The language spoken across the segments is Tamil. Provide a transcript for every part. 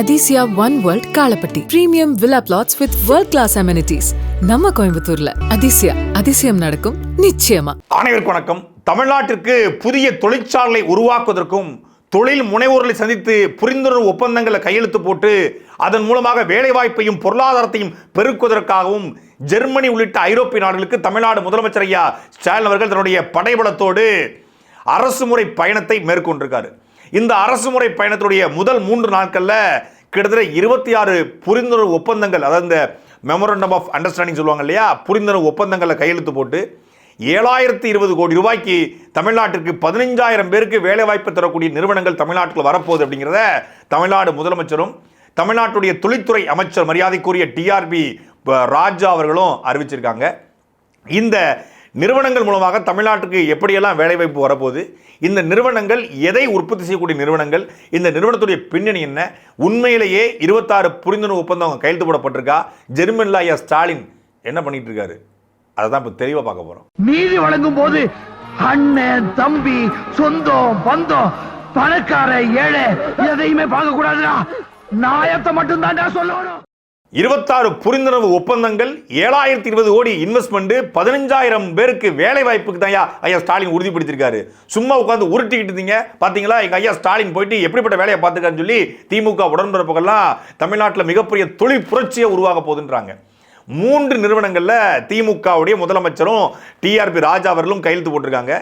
Athisaya one world Kalapatti premium villa plots with world class amenities நம்ம கோயம்புத்தூர்ல அதிசயா அதிசயம் நடக்கும் நிச்சயமா. அனைவருக்கும் வணக்கம். தமிழ்நாட்டிற்கு புதிய தொழிற்சாலை உருவாக்குவதற்கும் தொழில் முனைவோர்களை சந்தித்து புரிந்துணர்வு ஒப்பந்தங்களை கையெழுத்து போட்டு அதன் மூலமாக வேலைவாய்ப்பையும் பொருளாதாரத்தையும் பெருக்குவதற்காகவும் ஜெர்மனி உள்ளிட்ட ஐரோப்பிய நாடுகளுக்கு தமிழ்நாடு முதலமைச்சர் ஐயா ஸ்டாலின் அவர்கள் தன்னுடைய படைபலத்தோடு அரசு முறை பயணத்தை மேற்கொண்டிருக்காரு. இந்த அரசு முறை பயணத்துடைய முதல் மூன்று நாட்களில் கிட்டத்தட்ட இருபத்தி ஆறு புரிந்துணர்வு ஒப்பந்தங்கள் அதாவது இந்த மெமரண்டம் ஆஃப் அண்டர்ஸ்டாண்டிங் சொல்லுவாங்க இல்லையா? புரிந்துணர்வு ஒப்பந்தங்களை கையெழுத்து போட்டு ஏழாயிரத்தி இருபது கோடி ரூபாய்க்கு தமிழ்நாட்டிற்கு பதினைஞ்சாயிரம் பேருக்கு வேலைவாய்ப்பு தரக்கூடிய நிறுவனங்கள் தமிழ்நாட்டில் வரப்போகுது அப்படிங்கிறத தமிழ்நாடு முதலமைச்சரும் தமிழ்நாட்டுடைய தொழில்துறை அமைச்சர் மரியாதைக்குரிய டிஆர்பி ராஜா அவர்களும் அறிவிச்சிருக்காங்க. இந்த நிறுவனங்கள் மூலமாக தமிழ்நாட்டுக்கு எப்படியெல்லாம் வேலைவாய்ப்பு வரப்போகுது? இந்த நிறுவனங்கள் எதை உற்பத்தி செய்யக்கூடிய நிறுவனங்கள்? இந்த நிறுவனத்துடைய பின்னணி என்ன? உண்மையிலேயே இருபத்தாறு புரிந்துணர்வு ஒப்பந்தம் கையெழுத்து போடப்பட்டிருக்கா? ஜெர்மன்ல ஐயா ஸ்டாலின் என்ன பண்ணிட்டு இருக்காரு? அதை தான் இப்போ தெளிவாக பார்க்க போகிறோம் நீதி வழங்கும் போது அண்ணன் தம்பி சொந்தம் பந்தம் பணக்கார ஏழை எதையுமே பார்க்க கூடாதுடா நாயத்தை மட்டும் தான் சொல்லணும். இருபத்தாறு புரிந்துணர்வு ஒப்பந்தங்கள் ஏழாயிரத்தி இருபது கோடி இன்வெஸ்ட்மெண்ட் பதினஞ்சாயிரம் பேருக்கு வேலை வாய்ப்புக்கு தான் ஐயா ஸ்டாலின் உறுதிப்படுத்திருக்காரு. சும்மா உட்காந்து உருட்டிக்கிட்டு இருந்தீங்க. பார்த்தீங்களா எங்கள் ஐயா ஸ்டாலின் போயிட்டு எப்படிப்பட்ட வேலையை பார்த்துக்கான்னு சொல்லி திமுக உடன்பிறப்புகள்லாம் தமிழ்நாட்டில் மிகப்பெரிய தொழில் புரட்சியை உருவாக போகுதுன்றாங்க. மூன்று நிறுவனங்களில் திமுகவுடைய முதலமைச்சரும் டிஆர்பி ராஜா அவர்களும் கையெழுத்து போட்டிருக்காங்க.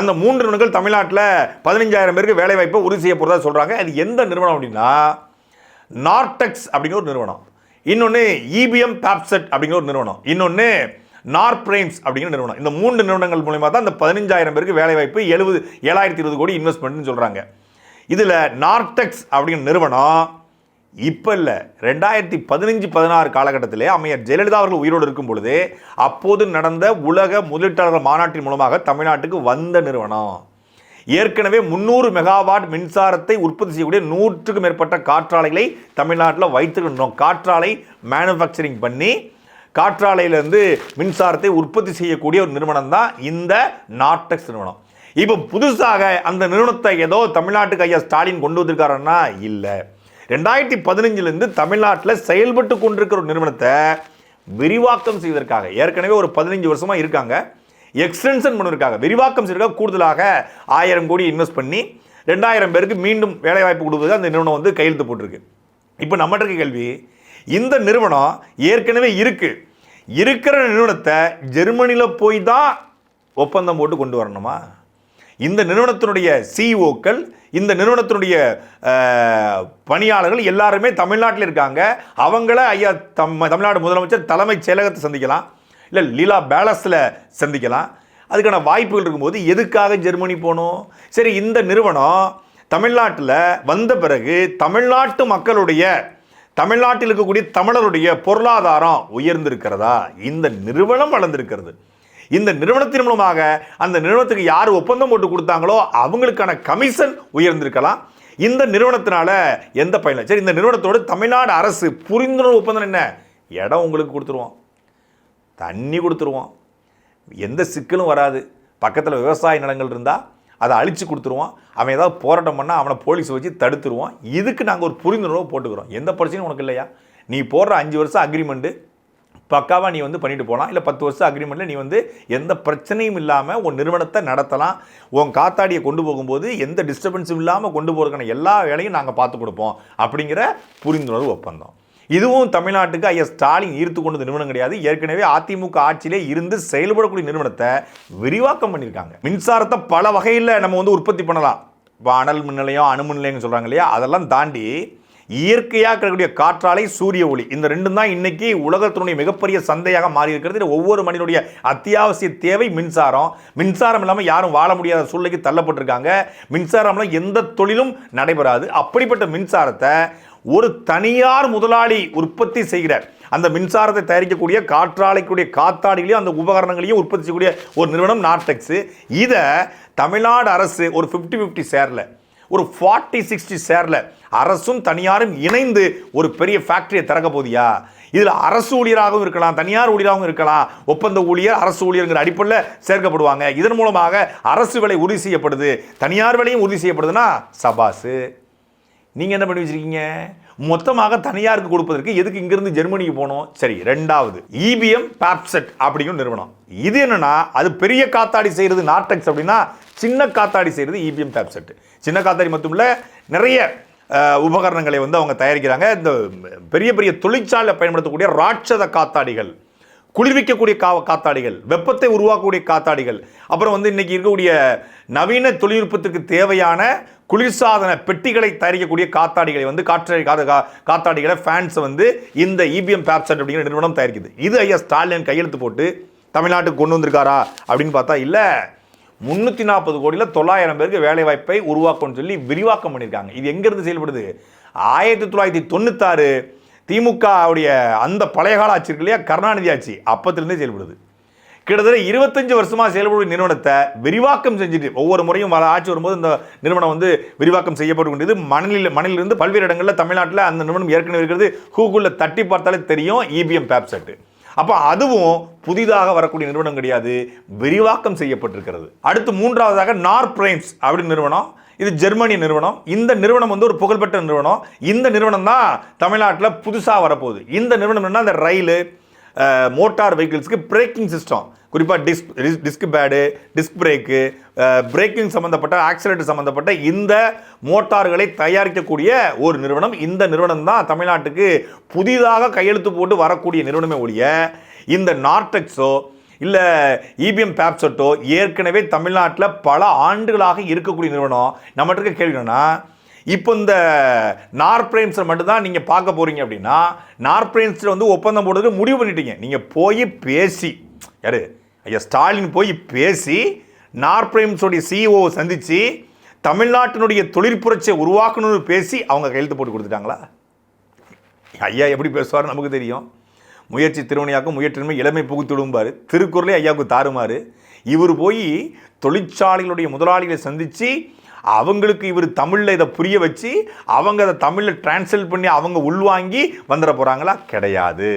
அந்த மூன்று நிறுவனங்கள் தமிழ்நாட்டில் பதினஞ்சாயிரம் பேருக்கு வேலை வாய்ப்பை உறுதி செய்ய போகிறதா சொல்கிறாங்க அது எந்த நிறுவனம் அப்படின்னா நார்டெக்ஸ் அப்படிங்கிற ஒரு நிறுவனம். இன்னொன்று இபிஎம் பேப்செட் அப்படிங்கிற ஒரு நிறுவனம். இன்னொன்று நார்பிரைம்ஸ் அப்படிங்கிற நிறுவனம். இந்த மூன்று நிறுவனங்கள் மூலயமா தான் இந்த பதினஞ்சாயிரம் பேருக்கு வேலை வாய்ப்பு எழுபது ஏழாயிரத்தி இருபது கோடி இன்வெஸ்ட்மெண்ட்னு சொல்கிறாங்க இதில் நார்டெக்ஸ் அப்படிங்கிற நிறுவனம் இப்போ இல்லை. ரெண்டாயிரத்தி பதினஞ்சு பதினாறு காலகட்டத்திலே அமையர் ஜெயலலிதா அவர்கள் உயிரோடு இருக்கும் பொழுது அப்போது நடந்த உலக முதலீட்டாளர் மாநாட்டின் மூலமாக தமிழ்நாட்டுக்கு வந்த நிறுவனம். ஏற்கனவே முந்நூறு மெகாவாட் மின்சாரத்தை உற்பத்தி செய்யக்கூடிய நூற்றுக்கும் மேற்பட்ட காற்றாலைகளை தமிழ்நாட்டில் வைத்துக்கின்றோம் காற்றாலை மேனுஃபேக்சரிங் பண்ணி காற்றாலையிலேருந்து மின்சாரத்தை உற்பத்தி செய்யக்கூடிய ஒரு நிறுவனம் தான் இந்த நாட்டெக்ஸ் நிறுவனம். இப்போ புதுசாக அந்த நிறுவனத்தை ஏதோ தமிழ்நாட்டுக்கு ஐயா ஸ்டாலின் கொண்டு வந்திருக்காருன்னா இல்லை. ரெண்டாயிரத்தி பதினஞ்சுலேருந்து தமிழ்நாட்டில் செயல்பட்டு கொண்டிருக்கிற ஒரு நிறுவனத்தை விரிவாக்கம் செய்வதற்காக ஏற்கனவே ஒரு பதினஞ்சு வருஷமாக இருக்காங்க. எக்ஸ்டென்ஷன் பண்ணியிருக்காங்க விரிவாக்கம் செய்யறதுக்காக கூடுதலாக ஆயிரம் கோடி இன்வெஸ்ட் பண்ணி ரெண்டாயிரம் பேருக்கு மீண்டும் வேலைவாய்ப்பு கொடுப்பது அந்த நிறுவனம் வந்து கையெழுத்து போட்டிருக்கு. இப்போ நம்மகிட்ட இருக்க கேள்வி இந்த நிறுவனம் ஏற்கனவே இருக்குது இருக்கிற நிறுவனத்தை ஜெர்மனியில் போய் தான் ஒப்பந்தம் போட்டு கொண்டு வரணுமா? இந்த நிறுவனத்தினுடைய சிஇஓக்கள் இந்த நிறுவனத்தினுடைய பணியாளர்கள் எல்லாருமே தமிழ்நாட்டில் இருக்காங்க. அவங்கள ஐயா தம் தமிழ்நாடு முதலமைச்சர் தலைமைச் செயலகத்தை சந்திக்கலாம். இல்லை லீலா பேலஸில் சந்திக்கலாம். அதுக்கான வாய்ப்புகள் இருக்கும்போது எதுக்காக ஜெர்மனி போகணும் சரி இந்த நிறுவனம் தமிழ்நாட்டில் வந்த பிறகு தமிழ்நாட்டு மக்களுடைய தமிழ்நாட்டில் இருக்கக்கூடிய தமிழருடைய பொருளாதாரம் உயர்ந்திருக்கிறதா? இந்த நிறுவனம் வளர்ந்திருக்கிறது. இந்த நிறுவனத்தின் மூலமாக அந்த நிறுவனத்துக்கு யார் ஒப்பந்தம் போட்டு கொடுத்தாங்களோ அவங்களுக்கான கமிஷன் உயர்ந்திருக்கலாம். இந்த நிறுவனத்தினால எந்த பயனும் சரி இந்த நிறுவனத்தோடு தமிழ்நாடு அரசு புரிந்துணர்வு ஒப்பந்தம் என்ன? இடம் உங்களுக்கு கொடுத்துருவோம். தண்ணி கொடுத்துருவோம். எந்த சிக்கலும் வராது. பக்கத்தில் விவசாய நிலங்கள் இருந்தால் அதை அழித்து கொடுத்துருவோம். அவன் ஏதாவது போராட்டம் பண்ணால் அவனை போலீஸ் வச்சு தடுத்துருவோம். இதுக்கு நாங்கள் ஒரு புரிந்துணர்வு போட்டுக்கிறோம். எந்த பிரச்சனையும் உனக்கு இல்லையா? நீ போடுற அஞ்சு வருஷம் அக்ரிமெண்ட்டு பக்காவாக நீ வந்து பண்ணிட்டு போகலாம் இல்லை பத்து வருஷம் அக்ரிமெண்ட்டில் நீ வந்து எந்த பிரச்சனையும் இல்லாமல் உன் நிறுவனத்தை நடத்தலாம். உன் காத்தாடியை கொண்டு போகும்போது எந்த டிஸ்டர்பன்ஸும் இல்லாமல் கொண்டு போகிறதுக்கான எல்லா வேலையும் நாங்கள் பார்த்து கொடுப்போம். அப்படிங்கிற புரிந்துணர்வு ஒப்பந்தம். இதுவும் தமிழ்நாட்டுக்கு ஐயா ஸ்டாலின் ஈர்த்து கொண்ட நிறுவனம் கிடையாது. ஏற்கனவே அதிமுக ஆட்சியிலே இருந்து செயல்படக்கூடிய நிறுவனத்தை விரிவாக்கம் பண்ணியிருக்காங்க. மின்சாரத்தை பல வகையில் நம்ம வந்து உற்பத்தி பண்ணலாம். இப்போ அனல் மின் நிலையம் அணு நிலையம்னு சொல்கிறாங்க இல்லையா? அதெல்லாம் தாண்டி இயற்கையாக இருக்கக்கூடிய காற்றாலை சூரிய ஒளி இந்த ரெண்டும் தான் இன்னைக்கு உலகத்தினுடைய மிகப்பெரிய சந்தையாக மாறி இருக்கிறது ஒவ்வொரு மனிதனுடைய அத்தியாவசிய தேவை மின்சாரம். மின்சாரம் இல்லாமல் யாரும் வாழ முடியாத சூழ்நிலைக்கு தள்ளப்பட்டிருக்காங்க. மின்சாரம் எந்த தொழிலும் நடைபெறாது. அப்படிப்பட்ட மின்சாரத்தை ஒரு தனியார் முதலாளி உற்பத்தி செய்கிற அந்த மின்சாரத்தை தயாரிக்கக்கூடிய காற்றாலைக்குடைய காத்தாடிகளையும் அந்த உபகரணங்களையும் உற்பத்தி செய்யக்கூடிய ஒரு நிறுவனம் நார்டெக்ஸ். இதை தமிழ்நாடு அரசு ஒரு ஃபிஃப்டி ஃபிஃப்டி சேரில் ஒரு ஃபார்ட்டி சிக்ஸ்டி சேரில் அரசும் தனியாரும் இணைந்து ஒரு பெரிய ஃபேக்டரியை திறக்க போதியா இதில் அரசு ஊழியராகவும் இருக்கலாம் தனியார் ஊழியராகவும் இருக்கலாம். ஒப்பந்த ஊழியர் அரசு ஊழியர்ங்கிற அடிப்படையில் சேர்க்கப்படுவாங்க. இதன் மூலமாக அரசு விலை உறுதி செய்யப்படுது. தனியார் விலையும் உறுதி செய்யப்படுதுன்னா சபாஸு நீங்கள் என்ன பண்ணி வச்சிருக்கீங்க? மொத்தமாக தனியாருக்கு கொடுப்பதற்கு எதுக்கு இங்கேருந்து ஜெர்மனிக்கு போகணும் சரி ரெண்டாவது இபிஎம் பேப்செட் அப்படிங்கிற நிறுவனம். இது என்னன்னா அது பெரிய காத்தாடி செய்கிறது நார்டெக்ஸ் அப்படின்னா சின்ன காத்தாடி செய்கிறது இபிஎம் பேப்செட் சின்ன காத்தாடி மட்டும் இல்லை நிறைய உபகரணங்களை வந்து அவங்க தயாரிக்கிறாங்க. இந்த பெரிய பெரிய தொழிற்சாலையில் பயன்படுத்தக்கூடிய ராட்சத காத்தாடிகள் குளிர்விக்கக்கூடிய கா காத்தாடிகள் வெப்பத்தை உருவாக்கக்கூடிய காத்தாடிகள் அப்புறம் வந்து இன்னைக்கு இருக்கக்கூடிய நவீன தொழில்நுட்பத்திற்கு தேவையான குளிர்சாதன பெட்டிகளை தயாரிக்கக்கூடிய காத்தாடிகளை வந்து காற்றை கா- காத்தாடிகளை ஃபேன்ஸை வந்து இந்த இபிஎம் பேப்செட் அப்படிங்கிற நிறுவனம் தயாரிக்குது. இது ஐயா ஸ்டாலின் கையெழுத்து போட்டு தமிழ்நாட்டுக்கு கொண்டு வந்திருக்காரா அப்படின்னு பார்த்தா இல்லை. முந்நூற்றி நாற்பது கோடியில் தொள்ளாயிரம் பேருக்கு வேலைவாய்ப்பை உருவாக்கணும்னு சொல்லி விரிவாக்கம் பண்ணியிருக்காங்க. இது எங்கேருந்து செயல்படுது? ஆயிரத்தி தொள்ளாயிரத்தி தொண்ணூத்தாறு திமுக அந்த பழைய கால ஆட்சி இருக்கு இல்லையா? கருணாநிதி ஆட்சி அப்பத்திலேருந்தே செயல்படுது. கிட்டத்தட்ட இருபத்தஞ்சு வருஷமாக செயல்படும் நிறுவனத்தை விரிவாக்கம் செஞ்சுட்டு ஒவ்வொரு முறையும் வர ஆட்சி வரும்போது இந்த நிறுவனம் வந்து விரிவாக்கம் செய்யப்பட்டு கொண்டது மணலில் மணலிலிருந்து பல்வேறு இடங்களில் தமிழ்நாட்டில் அந்த நிறுவனம் ஏற்கனவே இருக்கிறது. கூகுளில் தட்டி பார்த்தாலே தெரியும். இபிஎம் பேப்செட்டு அப்போ அதுவும் புதிதாக வரக்கூடிய நிறுவனம் கிடையாது. விரிவாக்கம் செய்யப்பட்டிருக்கிறது. அடுத்து மூன்றாவதாக நார்பிரைம்ஸ் அப்படின்னு நிறுவனம். இது ஜெர்மனி நிறுவனம். இந்த நிறுவனம் வந்து ஒரு புகழ்பெற்ற நிறுவனம். இந்த நிறுவனம் தான் தமிழ்நாட்டில் புதுசாக வரப்போகுது. இந்த நிறுவனம் என்ன அந்த ரயிலு மோட்டார் வெஹிக்கிள்ஸ்க்கு பிரேக்கிங் சிஸ்டம் குறிப்பாக disc disc pad disc brake braking சம்மந்தப்பட்ட ஆக்சிடென்ட் சம்மந்தப்பட்ட இந்த மோட்டார்களை தயாரிக்கக்கூடிய ஒரு நிறுவனம். இந்த நிறுவனம் தான் தமிழ்நாட்டுக்கு புதிதாக கையெழுத்து போட்டு வரக்கூடிய நிறுவனமே ஒழிய இந்த நார்டெக்ஸோ இல்லை இபிஎம் பேப்செட்டோ ஏற்கனவே தமிழ்நாட்டில் பல ஆண்டுகளாக இருக்கக்கூடிய நிறுவனம். நம்மகிட்ட இருக்க கேள்வி என்னன்னா இப்போ இந்த நார்பிரைம்ஸை மட்டும்தான் நீங்கள் பார்க்க போகிறீங்க அப்படின்னா நார்பிரைம்ஸில் வந்து ஒப்பந்தம் போடுறது முடிவு பண்ணிட்டீங்க. நீங்கள் போய் பேசி யாரு? ஐயா ஸ்டாலின் போய் பேசி நார்பிரைம்ஸோடைய சிஇஓ சந்தித்து தமிழ்நாட்டினுடைய தொழிற்புரட்சியை உருவாக்கணும்னு பேசி அவங்க கையெழுத்து போட்டு கொடுத்துட்டாங்களா? ஐயா எப்படி பேசுவார் நமக்கு தெரியும். முயற்சி திருவணியாக்கும் முயற்றின்மை இளமை புகுத்துடும்பார் திருக்குறளே ஐயாவுக்கு தாறுமாறு. இவர் போய் தொழிற்சாலைகளுடைய முதலாளிகளை சந்தித்து அவங்களுக்கு இவர் தமிழில் இதை புரிய வச்சு அவங்க அதை தமிழில் டிரான்ஸ்லேட் பண்ணி அவங்க உள்வாங்கி வந்துட போகிறாங்களா கிடையாது.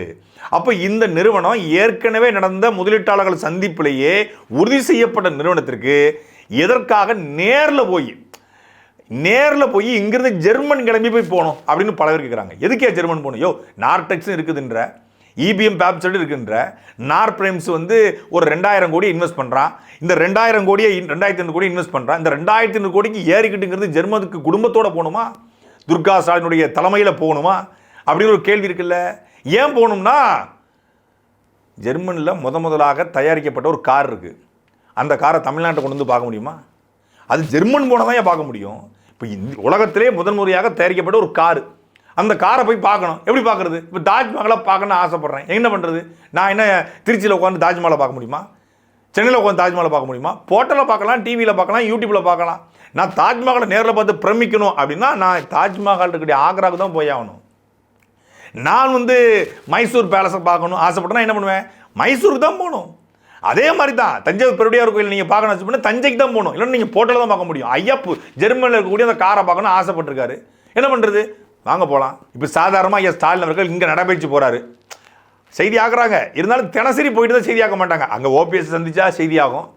அப்போ இந்த நிறுவனம் ஏற்கனவே நடந்த முதலீட்டாளர்கள் சந்திப்பிலேயே உறுதி செய்யப்பட்ட நிறுவனத்திற்கு எதற்காக நேரில் போய் நேரில் போய் இங்கிருந்து ஜெர்மன் கிளம்பி போய் போகணும் அப்படின்னு பல பேர் கேட்குறாங்க எதுக்கே ஜெர்மன் போகணும்? யோ நார்டெக்ஸும் இருக்குதுன்ற. இபிஎம் பேப்செட் இருக்குன்ற நார் பிரைம்ஸ் வந்து ஒரு ரெண்டாயிரம் கோடி இன்வெஸ்ட் பண்ணுறான் இந்த ரெண்டாயிரம் கோடியை ரெண்டாயிரத்தி ஐநூறு கோடி இன்வெஸ்ட் பண்ணுறான் இந்த ரெண்டாயிரத்தி ஐநூறு கோடிக்கு ஏறிக்கிட்டுங்கிறது ஜெர்மனுக்கு குடும்பத்தோடு போகணுமா? துர்கா ஸ்டாலினுடைய தலைமையில் போகணுமா? அப்படின்னு ஒரு கேள்வி இருக்குல்ல. ஏன் போகணும்னா ஜெர்மனில் முத முதலாக தயாரிக்கப்பட்ட ஒரு கார் இருக்குது அந்த காரை தமிழ்நாட்டை கொண்டு வந்து பார்க்க முடியுமா? அது ஜெர்மன் போனால் தான் ஏன் பார்க்க முடியும்? இப்போ இந்த உலகத்திலே முதன் முறையாக தயாரிக்கப்பட்ட ஒரு காரு. அந்த காரை போய் பார்க்கணும். எப்படி பார்க்குறது? இப்போ தாஜ்மஹாலை பார்க்கணும்னு ஆசைப்பட்றேன். என்ன பண்ணுறது நான் என்ன திருச்சியில் உட்காந்து தாஜ்மஹாலை பார்க்க முடியுமா? சென்னையில் உட்காந்து தாஜ்மஹாலை பார்க்க முடியுமா? போட்டலில் பார்க்கலாம் டிவியில் பார்க்கலாம் யூடியூப்பில் பார்க்கலாம். நான் தாஜ்மஹாலை நேரில் பார்த்து பிரமிக்கணும் அப்படின்னா நான் தாஜ்மஹால் இருக்கக்கூடிய ஆக்ராவுக்கு தான் போய் ஆகணும். நான் வந்து மைசூர் பேலஸை பார்க்கணும் ஆசைப்பட்டேன்னா என்ன பண்ணுவேன்? மைசூருக்கு தான் போகணும். அதே மாதிரி தான் தஞ்சாவூர் பெருடியார் கோயில் நீங்கள் பார்க்கணும் ஆசைப்பட்டா தஞ்சைக்கு தான் போகணும். இல்லைன்னா நீங்கள் போட்டோவில் தான் பார்க்க முடியும். ஐயப்பு ஜெர்மனியில் இருக்கக்கூடிய அந்த காரை பார்க்கணும் ஆசைப்பட்டிருக்காரு. என்ன பண்ணுறது வாங்க போகலாம் இப்போ சாதாரணமாக ஐயா ஸ்டாலின் அவர்கள் இங்கே நடைபயிற்சி போகிறாரு செய்தி ஆக்குறாங்க. இருந்தாலும் தினசரி போயிட்டு தான் செய்தி ஆக மாட்டாங்க. அங்கே ஓபிஎஸ் சந்தித்தா செய்தி ஆகும்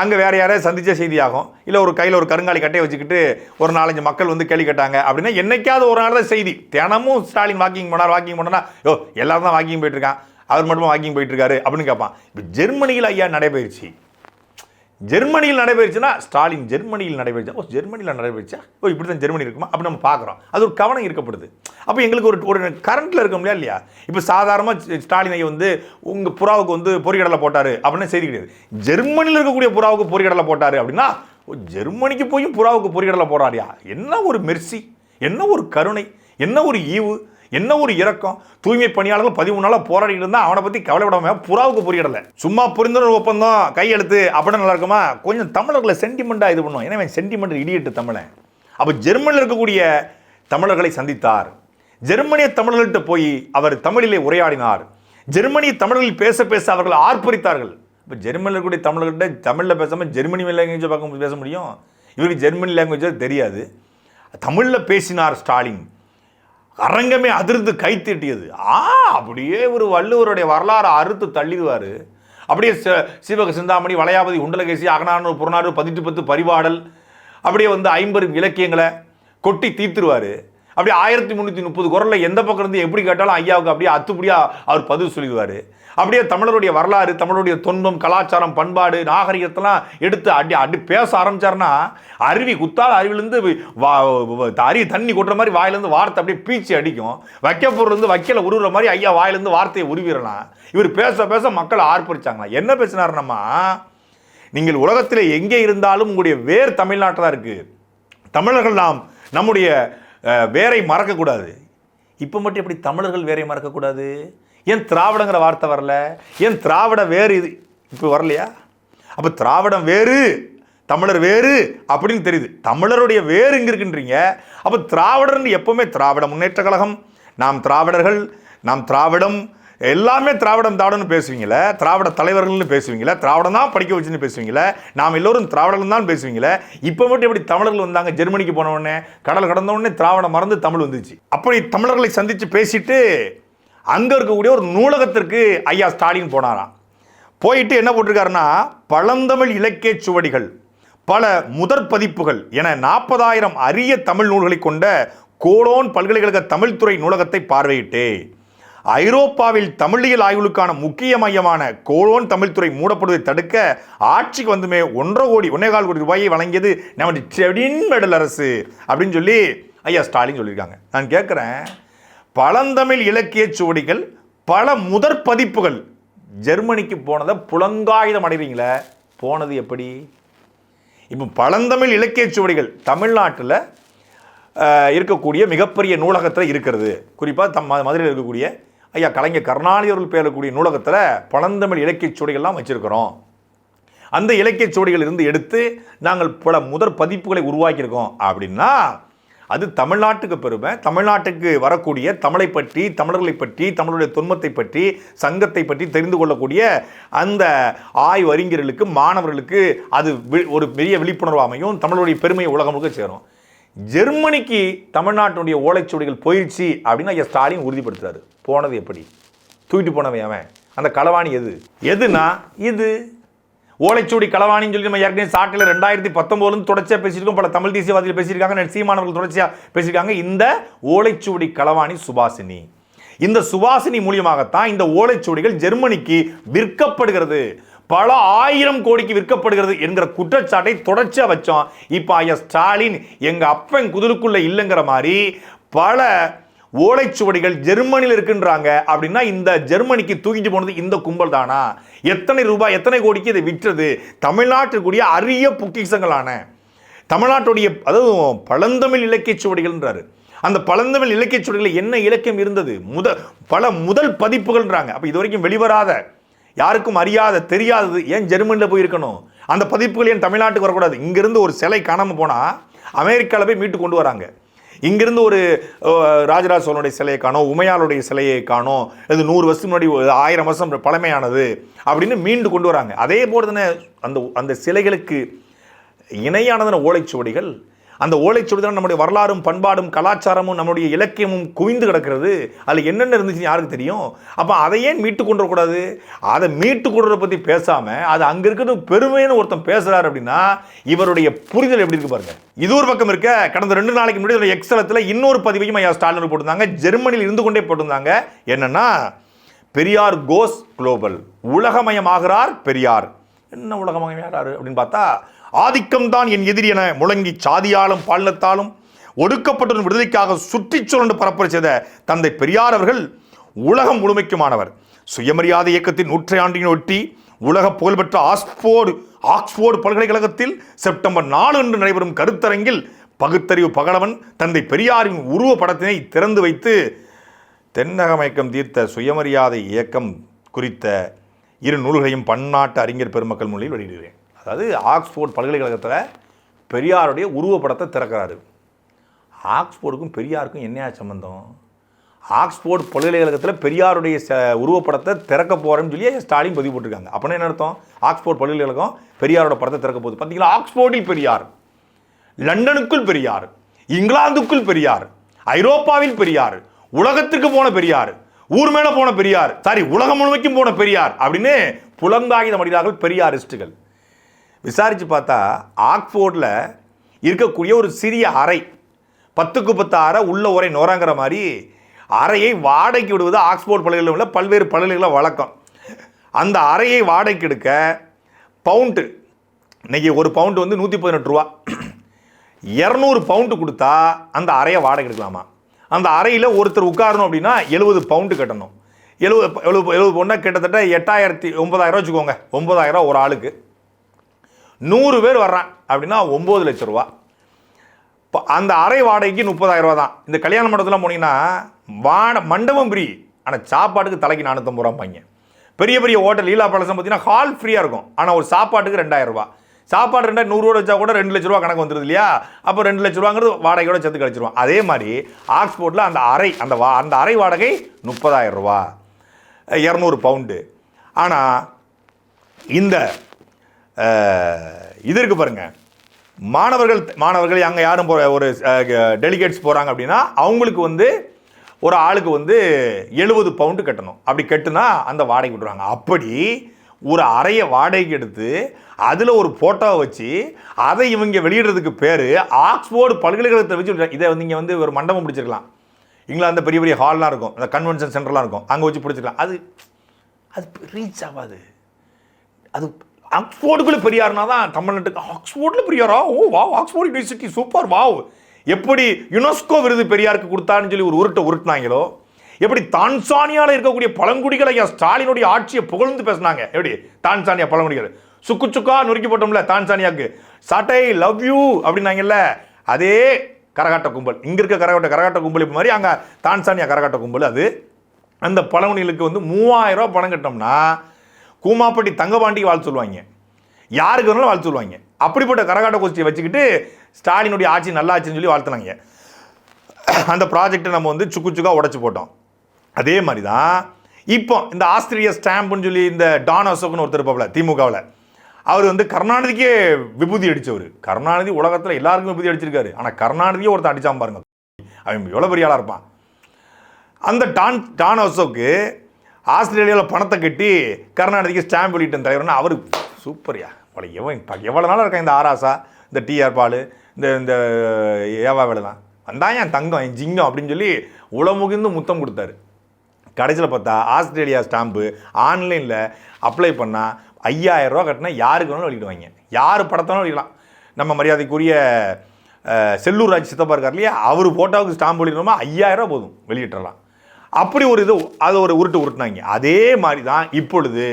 அங்கே வேறு யாரையாவது சந்திச்சா செய்தி ஆகும் இல்லை ஒரு கையில் ஒரு கருங்காலி கட்டையை வச்சுக்கிட்டு ஒரு நாலஞ்சு மக்கள் வந்து கேள்வி கேட்டாங்க அப்படின்னா என்னைக்காவது ஒரு நாள் தான் செய்தி. தினமும் ஸ்டாலின் வாக்கிங் போனார் வாக்கிங் போனோன்னா யோ எல்லாரும் தான் வாக்கிங் போயிட்டுருக்கான் அவர் மட்டும் வாக்கிங் போயிட்டுருக்காரு அப்படின்னு கேட்பான். இப்போ ஜெர்மனியில் ஐயா நடைபயிற்சி. ஜெர்மனியில் நடைபெறுச்சுன்னா ஸ்டாலின் ஜெர்மனியில் நடைபெறுச்சா ஓ ஜெர்மனியில் நடைபெறுச்சா? ஓ இப்படி தான் ஜெர்மனி இருக்குமா? அப்படி நம்ம பார்க்குறோம். அது ஒரு கவனம் இருக்கப்படுது அப்போ எங்களுக்கு ஒரு ஒரு கரண்ட்டில் இருக்க முடியாது இல்லையா? இப்போ சாதாரணமாக ஸ்டாலினை வந்து உங்கள் புறாவுக்கு வந்து பொறிகடலை போட்டார் அப்படின்னு செய்தி கிடையாது. ஜெர்மனியில் இருக்கக்கூடிய புறாவுக்கு பொறிகடலை போட்டார் அப்படின்னா ஜெர்மனிக்கு போய் புறாவுக்கு பொறிகடலை போடுறாரியா? என்ன ஒரு மெர்சி என்ன ஒரு கருணை என்ன ஒரு ஈவு? என்ன ஒரு இறக்கம் தூய்மை பணியாளர்கள் பதிமூணு நாளாக போராடிட்டு இருந்தா அவனை பற்றி கவலைப்படாம புறாவுக்கு பொறியிடல சும்மா புரிந்துணர்வு ஒப்பந்தம் கையெழுத்து அப்படின்னு நல்லா இருக்குமா? கொஞ்சம் தமிழர்களை சென்டிமெண்ட்டாக இது பண்ணுவோம் ஏன்னா சென்டிமெண்ட் இடியட்டு தமிழன். அப்போ ஜெர்மனியில் இருக்கக்கூடிய தமிழர்களை சந்தித்தார். ஜெர்மனிய தமிழர்கள்ட்ட போய் அவர் தமிழிலே உரையாடினார். ஜெர்மனிய தமிழர்கள் பேச பேச அவர்கள் ஆர்ப்பரித்தார்கள். இப்போ ஜெர்மனியில் இருக்கக்கூடிய தமிழர்கள்ட்ட தமிழில் பேசாமல் ஜெர்மனி லாங்குவேஜை பார்க்க பேச முடியும்? இவருக்கு ஜெர்மனி லாங்குவேஜ் தெரியாது. தமிழில் பேசினார் ஸ்டாலின். அரங்கமே அதிர்ந்து கைத்தட்டியது ஆ அப்படியே ஒரு வள்ளுவருடைய வரலாறு அறுத்து தள்ளிடுவார். அப்படியே ச- சீவக சிந்தாமணி வளையாபதி உண்டலகேசி அகநானூறு புறநானூறு பதிட்டு பத்து பரிபாடல் அப்படியே வந்து ஐம்பது இலக்கியங்களை கொட்டி தீர்த்துருவார். அப்படியே ஆயிரத்தி முந்நூற்றி முப்பது குரலில் எந்த பக்கம் இருந்து எப்படி கேட்டாலும் ஐயாவுக்கு அப்படியே அத்துப்படியாக அவர் பதில் சொல்லிடுவார். அப்படியே தமிழருடைய வரலாறு தமிழுடைய தொன்பம் கலாச்சாரம் பண்பாடு நாகரிகத்தெல்லாம் எடுத்து அடி அடி பேச ஆரம்பிச்சாருன்னா அருவி குத்தால் அருவிலேருந்து வா அருவி தண்ணி கொட்டுற மாதிரி வாயிலேருந்து வார்த்தை அப்படியே பீச்சி அடிக்கும். வைக்கப்பூர்லேருந்து வைக்கல உருவுற மாதிரி ஐயா வாயிலேருந்து வார்த்தையை உருவிடலாம் இவர் பேச பேச மக்கள் ஆர்ப்பரிச்சாங்களா என்ன பேசினாருனம்மா நீங்கள் உலகத்தில் எங்கே இருந்தாலும் உங்களுடைய வேர் தமிழ்நாட்டில் தான் இருக்குது தமிழர்கள் நாம் நம்முடைய வேரை மறக்கக்கூடாது. இப்போ மட்டும் எப்படி தமிழர்கள் வேரை மறக்கக்கூடாது? ஏன் திராவிடங்கிற வார்த்தை வரல? ஏன் திராவிட வேறு இது? இப்போ வரலையா? அப்போ திராவிடம் வேறு தமிழர் வேறு அப்படின்னு தெரியுது. தமிழருடைய வேறு இங்கே இருக்குன்றீங்க. அப்போ திராவிடர்னு எப்போவுமே திராவிட முன்னேற்ற கழகம். நாம் திராவிடர்கள் நாம் திராவிடம் எல்லாமே திராவிடம் திராவிடம்னு பேசுவீங்களே திராவிட தலைவர்கள்னு பேசுவீங்களே திராவிடம் தான் படிக்க வச்சுன்னு பேசுவீங்களே நாம் எல்லோரும் திராவிடர்கள் தான் பேசுவீங்களே இப்போ மட்டும் எப்படி தமிழர்கள் வந்தாங்க? ஜெர்மனிக்கு போன உடனே கடல் கடந்த உடனே திராவிடம் மறந்து தமிழ் வந்துச்சு. அப்படி தமிழர்களை சந்தித்து பேசிட்டு அங்கே இருக்கக்கூடிய ஒரு நூலகத்திற்கு ஐயா ஸ்டாலின் போனாராம். போயிட்டு என்ன போட்டிருக்காருன்னா பழந்தமிழ் இலக்கிய சுவடிகள் பல முதற் பதிப்புகள் என நாற்பதாயிரம் அரிய தமிழ் நூல்களை கொண்ட கோலோன் பல்கலைக்கழக தமிழ்துறை நூலகத்தை பார்வையிட்டு ஐரோப்பாவில் தமிழியல் ஆய்வுகளுக்கான முக்கிய மையமான கோலோன் தமிழ்துறை மூடப்படுவதை தடுக்க ஆட்சிக்கு வந்துமே ஒன்றரை கோடி ஒன்னேகால் கோடி ரூபாயை வழங்கியது நமது செடின் மெடல் அரசு அப்படின்னு சொல்லி ஐயா ஸ்டாலின் சொல்லியிருக்காங்க. நான் கேட்குறேன் பழந்தமிழ் இலக்கிய சுவடிகள் பல முதற் பதிப்புகள். ஜெர்மனிக்கு போனதை புலங்காயுதம் அடைவீங்களே போனது எப்படி? இப்போ பழந்தமிழ் இலக்கிய சுவடிகள் தமிழ்நாட்டில் இருக்கக்கூடிய மிகப்பெரிய நூலகத்தில் இருக்கிறது. குறிப்பாக தம் ம- மதுரையில் இருக்கக்கூடிய ஐயா கலைஞர் கருணாநிதி அவர்கள் நூலகத்தில் பழந்தமிழ் இலக்கிய சுவடிகள்லாம் வச்சுருக்கிறோம். அந்த இலக்கிய சுவடிகள் இருந்து எடுத்து நாங்கள் பல முதற் பதிப்புகளை உருவாக்கியிருக்கோம். அப்படின்னா அது தமிழ்நாட்டுக்கு பெருமை தமிழ்நாட்டுக்கு வரக்கூடிய தமிழை பற்றி தமிழர்களை பற்றி தமிழுடைய தொன்மத்தை பற்றி சங்கத்தை பற்றி தெரிந்து கொள்ளக்கூடிய அந்த ஆய்வறிஞர்களுக்கு மாணவர்களுக்கு அது வி- ஒரு பெரிய விழிப்புணர்வு அமையும் தமிழுடைய பெருமையை உலகம் முழுக்க சேரும். ஜெர்மனிக்கு தமிழ்நாட்டுடைய ஓலைச்சுவடிகள் போயிடுச்சு அப்படின்னு ஐயா ஸ்டாலின் உறுதிப்படுத்துறாரு. போனது எப்படி? தூக்கிட்டு போனவன் அவன். அந்த களவாணி எது? எதுனா இது ஓலைச்சுவடி களவாணின்னு சொல்லி நம்ம ஏற்கனவே சாட்டில் ரெண்டாயிரத்தி பத்தொம்போதுலேருந்து தொடர்ச்சியாக பேசியிருக்கோம். பல தமிழ் தேசியவாதிகள் பேசியிருக்காங்க. சீமானவர்கள் தொடர்ச்சியாக பேசியிருக்காங்க. இந்த ஓலைச்சுவடி களவாணி சுபாசினி. இந்த சுபாசினி மூலியமாகத்தான் இந்த ஓலைச்சுவடிகள் ஜெர்மனிக்கு விற்கப்படுகிறது. பல ஆயிரம் கோடிக்கு விற்கப்படுகிறது என்கிற குற்றச்சாட்டை தொடர்ச்சியாக வச்சோம். இப்போ ஐயா ஸ்டாலின் எங்கள் அப்பன் குதிருக்குள்ளே இல்லைங்கிற மாதிரி பல ஓலைச்சுவடிகள் ஜெர்மனியில் இருக்குன்றாங்க அப்படின்னா இந்த ஜெர்மனிக்கு தூக்கிட்டு போனது இந்த கும்பல் தானா? எத்தனை ரூபாய் எத்தனை கோடிக்கு இதை விற்றது? தமிழ்நாட்டுக்குரிய அரிய பொக்கிஷங்களான தமிழ்நாட்டுடைய அதாவது பழந்தமிழ் இலக்கிய சுவடிகள்ன்றாரு. அந்த பழந்தமிழ் இலக்கிய சுவடிகளில் என்ன இலக்கியம் இருந்தது? முத பல முதல் பதிப்புகள்ன்றாங்க. அப்போ இது வரைக்கும் வெளிவராத யாருக்கும் அறியாத தெரியாதது ஏன் ஜெர்மனியில் போய் இருக்கணும் அந்த பதிப்புகள் ஏன் தமிழ்நாட்டுக்கு வரக்கூடாது? இங்கேருந்து ஒரு சிலை காணாமல் போனால் அமெரிக்காவில் போய் மீட்டு கொண்டு வராங்க. இங்கிருந்து ஒரு ராஜராஜ சோழனுடைய சிலையை காணோம் உமையாளுடைய சிலையை காணோம். இது நூறு வருஷம் முன்னாடி ஒரு ஆயிரம் வருஷம் பழமையானது அப்படின்னு மீண்டு கொண்டு வராங்க. அதே போல தானே அந்த அந்த சிலைகளுக்கு இணையானதான ஓலைச்சுவடிகள் அந்த ஓலைச்சுவடிகள் நம்முடைய வரலாறும் பண்பாடும் கலாச்சாரமும் நம்முடைய இலக்கியமும் குவிந்து கிடக்கிறது. அதில் என்னென்ன இருந்துச்சுன்னு யாருக்கு தெரியும்? அப்போ அதை ஏன் மீட்டு கொண்டு வரக்கூடாது அதை மீட்டு கொண்டு பற்றி பேசாமல் அது அங்கே இருக்கிறது பெருமைன்னு ஒருத்தன் பேசுகிறார் அப்படின்னா இவருடைய புரிதல் எப்படி இருக்கு பாருங்க. இது ஒரு பக்கம் இருக்க கடந்த ரெண்டு நாளைக்கு முன்னாடி எக்ஸலத்தில் இன்னொரு பதிவையும் ஐயா ஸ்டாலின் போட்டிருந்தாங்க. ஜெர்மனியில் இருந்து கொண்டே போட்டிருந்தாங்க. என்னென்னா பெரியார் கோஸ் குளோபல். உலகமயமாகிறார் பெரியார். என்ன உலகமயமாகிறார் அப்படின்னு பார்த்தா ஆதிக்கம் தான் என் எதிரி என முழங்கி சாதியாலும் பாலினத்தாலும் ஒடுக்கப்பட்ட விடுதலைக்காக சுற்றிச் சுழண்டு பரப்புரை செய்த தந்தை பெரியார் அவர்கள் உலகம் முழுமைக்குமானவர். சுயமரியாதை இயக்கத்தின் நூற்றாண்டினை ஒட்டி உலக புகழ்பெற்ற ஆக்ஸ்போர்டு ஆக்ஸ்போர்டு பல்கலைக்கழகத்தில் செப்டம்பர் நாலு அன்று நடைபெறும் கருத்தரங்கில் பகுத்தறிவு பகலவன் தந்தை பெரியாரின் உருவ படத்தினை திறந்து வைத்து தென்னகமயக்கம் தீர்த்த சுயமரியாதை இயக்கம் குறித்த இரு நூல்களையும் பன்னாட்டு அறிஞர் பெருமக்கள் மொழியில் வெளியிடுகிறேன். அதாவது ஆக்ஸ்போர்ட் பல்கலைக்கழகத்தில் பெரியாருடைய உருவப்படத்தை திறக்கிறாரு. ஆக்ஸ்போர்டுக்கும் பெரியாருக்கும் என்னையா சம்பந்தம்? ஆக்ஸ்போர்ட் பல்கலைக்கழகத்தில் பெரியாருடைய ச உருவப்படத்தை திறக்க போகிறேன்னு சொல்லி ஸ்டாலின் பதிவு போட்டிருக்காங்க. அப்படின்னா என்ன அர்த்தம்? ஆக்ஸ்போர்ட் பல்கலைக்கழகம் பெரியாரோட படத்தை திறக்க போகுது. பார்த்தீங்களா ஆக்ஸ்போர்டில் பெரியார் லண்டனுக்குள் பெரியார் இங்கிலாந்துக்குள் பெரியார் ஐரோப்பாவில் பெரியார் உலகத்திற்கு போன பெரியார் ஊர் மேலே போன பெரியார் சாரி உலகம் முழுமைக்கும் போன பெரியார் அப்படின்னு புலங்காயுதம் மனிதர்கள் பெரியாரிஸ்டுகள். விசாரித்து பார்த்தா ஆக்ஸ்போர்டில் இருக்கக்கூடிய ஒரு சிறிய அறை பத்துக்கு பத்து அறை உள்ள ஒரே நோராங்கிற மாதிரி அறையை வாடகைக்கு விடுவது ஆக்ஸ்போர்ட் பல்கலையில் உள்ள பல்வேறு பல்கலைகள வழக்கம். அந்த அறையை வாடகைக்கு எடுக்க பவுண்டு இன்னைக்கு ஒரு பவுண்டு வந்து நூற்றி பதினெட்டு ரூபா. இரநூறு பவுண்டு கொடுத்தா அந்த அறையை வாடகை எடுக்கலாமா? அந்த அறையில் ஒருத்தர் உட்காரணும் அப்படின்னா எழுபது பவுண்டு கட்டணும். எழுபது எழுபது எழுபது பவுண்டா கிட்டத்தட்ட எட்டாயிரத்தி ஒன்பதாயிரம் வச்சுக்கோங்க. ஒன்பதாயிரம் ஒரு ஆளுக்கு. நூறு பேர் வர்றான் அப்படின்னா ஒம்பது லட்ச ரூபா. இப்போ அந்த அறை வாடகைக்கு முப்பதாயிரம் ரூபா தான். இந்த கல்யாண மண்டபத்தில் போனீங்கன்னா வாட மண்டபம் ஃப்ரீ ஆனால் சாப்பாட்டுக்கு தலைக்கு நானூற்றம்பது ரூபா பாங்க பெரிய பெரிய ஹோட்டல் லீலா பழசம் பார்த்தீங்கன்னா ஹால் ஃப்ரீயாக இருக்கும். ஆனால் ஒரு சாப்பாட்டுக்கு ரெண்டாயிரம் ரூபா. சாப்பாடு ரெண்டாயிரம் நூறுரூவா வச்சா கூட ரெண்டு லட்ச ரூபா கணக்கு வந்துருது இல்லையா? அப்போ ரெண்டு லட்ச ரூபாங்கிறது வாடகையோட சேர்த்து கழிச்சிருவோம். அதே மாதிரி ஆக்ஸ்போர்ட்டில் அந்த அறை அந்த வா அந்த அறை வாடகை முப்பதாயிரம் ரூபா. இரநூறு பவுண்டு. ஆனால் இந்த இது இருக்குது பாருங்கள் மாணவர்கள் மாணவர்கள் அங்கே யாரும் போகிற ஒரு டெலிகேட்ஸ் போகிறாங்க அப்படின்னா அவங்களுக்கு வந்து ஒரு ஆளுக்கு வந்து எழுபது பவுண்டு கட்டணும். அப்படி கட்டுனா அந்த வாடகை விட்டுருவாங்க. அப்படி ஒரு அறையை வாடகைக்கு எடுத்து அதில் ஒரு ஃபோட்டோவை வச்சு அதை இவங்க வெளியிடுறதுக்கு பேர் ஆக்ஸ்போர்டு பல்கலைக்கழகத்தை வச்சு இதை வந்து இங்கே வந்து ஒரு மண்டபம் பிடிச்சிருக்கலாம். இங்கிலாந்து பெரிய பெரிய ஹால்லாம் இருக்கும். அந்த கன்வென்ஷன் சென்டர்லாம் இருக்கும். அங்கே வச்சு பிடிச்சிக்கலாம் அது அது ரீச் ஆகாது. அது ஆக்ஸ்போர்டுக்குள்ள பெரியார்னா தான் தமிழ்நாட்டுக்கு ஆக்ஸ்போர்டில் பெரியாரா? ஓ வா ஆக்ஸ்போர்ட் யூனிவர்சிட்டி சூப்பர் வாவ். எப்படி யுனெஸ்கோ விருது பெரியாருக்கு கொடுத்தான்னு சொல்லி ஒரு உருட்டை உருட்டினாங்களோ எப்படி தான்சானியாவில் இருக்கக்கூடிய பழங்குடிகளை ஐயா ஸ்டாலினுடைய ஆட்சியை புகழ்ந்து பேசினாங்க. எப்படி? தான்சானியா பழங்குடிகள். சுக்கு சுக்கா நொறுக்கி போட்டோம்ல தான்சானியாக்கு சட்டை லவ் யூ அப்படின்னாங்கல்ல அதே கரகாட்ட கும்பல். இங்கே இருக்க கரகாட்ட கரகாட்ட கும்பல் இப்போ மாதிரி அங்கே தான்சானியா கரகாட்ட கும்பல். அது அந்த பழங்குடிகளுக்கு வந்து மூவாயிரம் ரூபா பணம் கட்டோம்னா கூமாப்பட்டி தங்கபாண்டிக்கு வாழ்த்து சொல்லுவாங்க. யாருக்கு வேணாலும் வாழ்த்து சொல்லுவாங்க. அப்படிப்பட்ட கரகாட்ட கோஷ்டியை வச்சுக்கிட்டு ஸ்டாலினுடைய ஆட்சி நல்லா ஆச்சுன்னு சொல்லி வாழ்த்துனாங்க. அந்த ப்ராஜெக்ட்டை நம்ம வந்து சுக்கு சுக்கா உடச்சி போட்டோம். அதே மாதிரி தான் இப்போ இந்த ஆஸ்திரிய ஸ்டாம்புன்னு சொல்லி இந்த டான் அசோக்னு ஒருத்தர் இருப்பாப்ல திமுகவில் அவர் வந்து கருணாநிதிக்கே விபூதி அடித்தவர் கருணாநிதி உலகத்தில் எல்லாருக்கும் விபூதி அடிச்சிருக்காரு. ஆனால் கருணாநிதியே ஒருத்தன் அடிச்சான் பாருங்க. அவன் எவ்வளோ பெரிய ஆளாக இருப்பான். அந்த டான் டான் அசோக்கு ஆஸ்திரேலியாவில் பணத்தை கட்டி கருணாநிதிக்கு ஸ்டாம்ப் வெளியிட்ட தலைவர்னா அவர் சூப்பர்யா அவளை எவன் எவ்வளோ நாளாக இருக்கான் இந்த ஆராசா இந்த டிஆர் பால் இந்த இந்த ஏவா வேலைலாம். வந்தான் என் தங்கம் என் ஜிங்கம் அப்படின்னு சொல்லி உளமுகிந்து முத்தம் கொடுத்தாரு. கடைசியில் பார்த்தா ஆஸ்திரேலியா ஸ்டாம்பு ஆன்லைனில் அப்ளை பண்ணால் ஐயாயிரரூவா கட்டினா யாருக்கு வேணாலும் வெளியிடுவாங்க யார் படத்தாலும் வெளியிடலாம். நம்ம மரியாதைக்குரிய செல்லூர் ராஜ் சித்தப்பா இருக்கார் இல்லையா? அவர் ஃபோட்டோவுக்கு ஸ்டாம்ப் வெளியிடணுமா? ஐயாயிரம் ரூபா போதும். வெளியிட்டுறலாம். அப்படி ஒரு இது அதை ஒரு உருட்டு உருட்டுனாங்க. அதே மாதிரி தான் இப்பொழுது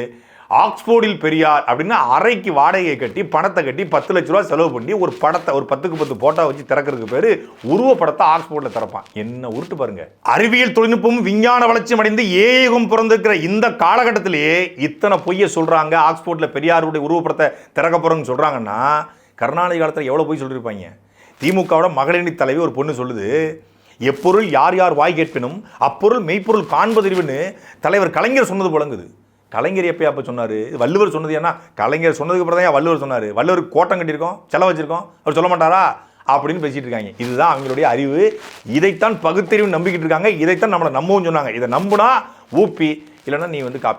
ஆக்ஸ்போர்டில் பெரியார் அப்படின்னா அறைக்கு வாடகையை கட்டி பணத்தை கட்டி பத்து லட்ச ரூபா செலவு பண்ணி ஒரு படத்தை ஒரு பத்துக்கு பத்து போட்டோ வச்சு திறக்கிறதுக்கு பேர் உருவ படத்தை ஆக்ஸ்போர்டில் திறப்பான். என்ன உருட்டு பாருங்க. அறிவியல் தொழில்நுட்பமும் விஞ்ஞான வளர்ச்சியும் அடைந்து ஏகம் பிறந்திருக்கிற இந்த காலகட்டத்திலேயே இத்தனை பொய்யை சொல்கிறாங்க ஆக்ஸ்போர்ட்டில் பெரியாருடைய உருவப்படத்தை திறக்க போறோம்னு சொல்கிறாங்கன்னா கருணாநிதி காலத்தில் எவ்வளோ பொய் சொல்லியிருப்பாங்க? திமுகவோட மகளிர் தலைவி ஒரு பொண்ணு சொல்லுது எப்பொருள் யார் யார் வாய் கேட்பினும் அப்பொருள் மெய்ப்பொருள் காண்பதறிவுன்னு தலைவர் கலைஞர் சொன்னது போலங்குது. கலைஞர் எப்போ அப்போ சொன்னார்? வள்ளுவர் சொன்னது ஏன்னா கலைஞர் சொன்னதுக்கு அப்புறம் தான் ஏன் வள்ளுவர் சொன்னார்? வள்ளுவர் கோட்டம் கட்டியிருக்கோம் செலவு வச்சிருக்கோம் அவர் சொல்ல மாட்டாரா? அப்படின்னு பேசிட்டு இருக்காங்க. இதுதான் அவங்களுடைய அறிவு. இதைத்தான் பகுத்தறிவு நம்பிக்கிட்டு இருக்காங்க. இதைத்தான் நம்மளை நம்பவும் சொன்னாங்க. இதை நம்புனா ஊப்பி இல்லைன்னா நீ வந்து காப்பி.